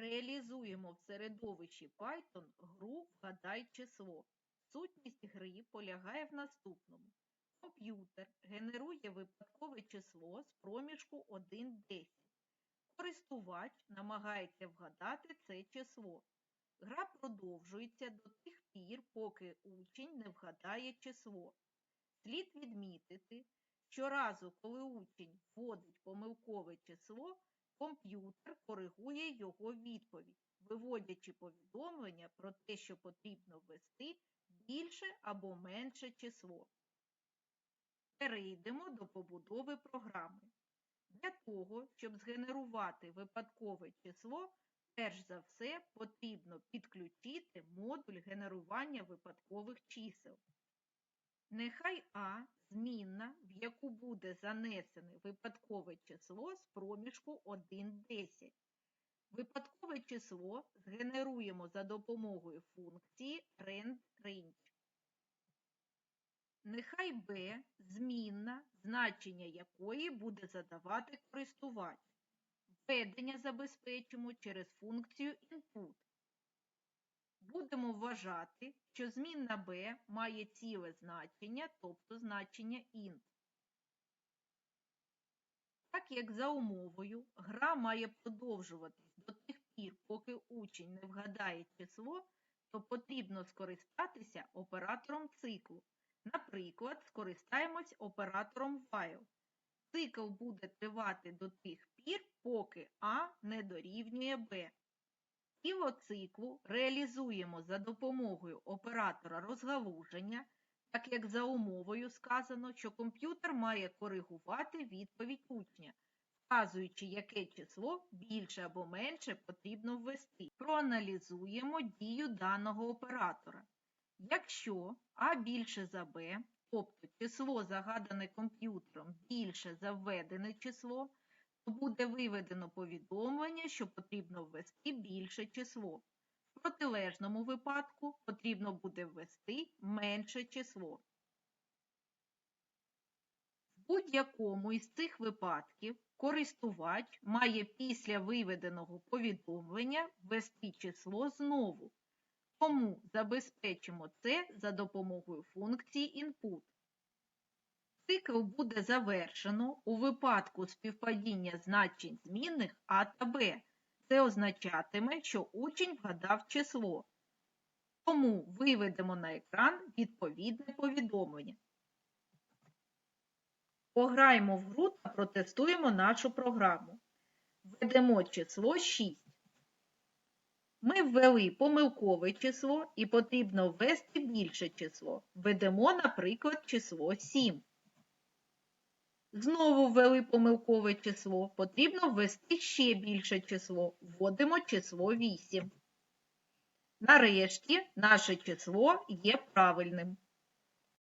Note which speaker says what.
Speaker 1: Реалізуємо в середовищі Python гру «Вгадай число». Сутність гри полягає в наступному. Комп'ютер генерує випадкове число з проміжку 1-10. Користувач намагається вгадати це число. Гра продовжується до тих пір, поки учень не вгадає число. Слід відмітити, щоразу, коли учень вводить помилкове число, комп'ютер коригує його відповідь, виводячи повідомлення про те, що потрібно ввести більше або менше число. Перейдемо до побудови програми. Для того, щоб згенерувати випадкове число, перш за все потрібно підключити модуль генерування випадкових чисел. Нехай А змінна, в яку буде занесене випадкове число з проміжку 1-10. Випадкове число згенеруємо за допомогою функції rand_range. Нехай Б змінна, значення якої буде задавати користувач. Введення забезпечимо через функцію input. Будемо вважати, що змінна b має ціле значення, тобто значення int. Так як за умовою гра має продовжуватись до тих пір, поки учень не вгадає число, то потрібно скористатися оператором циклу. Наприклад, скористаємось оператором while. Цикл буде тривати до тих пір, поки А не дорівнює Б. Тіло реалізуємо за допомогою оператора розгалуження, так як за умовою сказано, що комп'ютер має коригувати відповідь учня, вказуючи, яке число більше або менше потрібно ввести. Проаналізуємо дію даного оператора. Якщо А більше за Б, тобто число загадане комп'ютером більше за введене число, буде виведено повідомлення, що потрібно ввести більше число. В протилежному випадку потрібно буде ввести менше число. В будь-якому із цих випадків користувач має після виведеного повідомлення ввести число знову. Тому забезпечимо це за допомогою функції input. Цикл буде завершено у випадку співпадіння значень змінних А та Б. Це означатиме, що учень вгадав число. Тому виведемо на екран відповідне повідомлення. Пограємо в гру та протестуємо нашу програму. Введемо число 6. Ми ввели помилкове число і потрібно ввести більше число. Введемо, наприклад, число 7. Знову ввели помилкове число. Потрібно ввести ще більше число. Вводимо число 8. Нарешті наше число є правильним.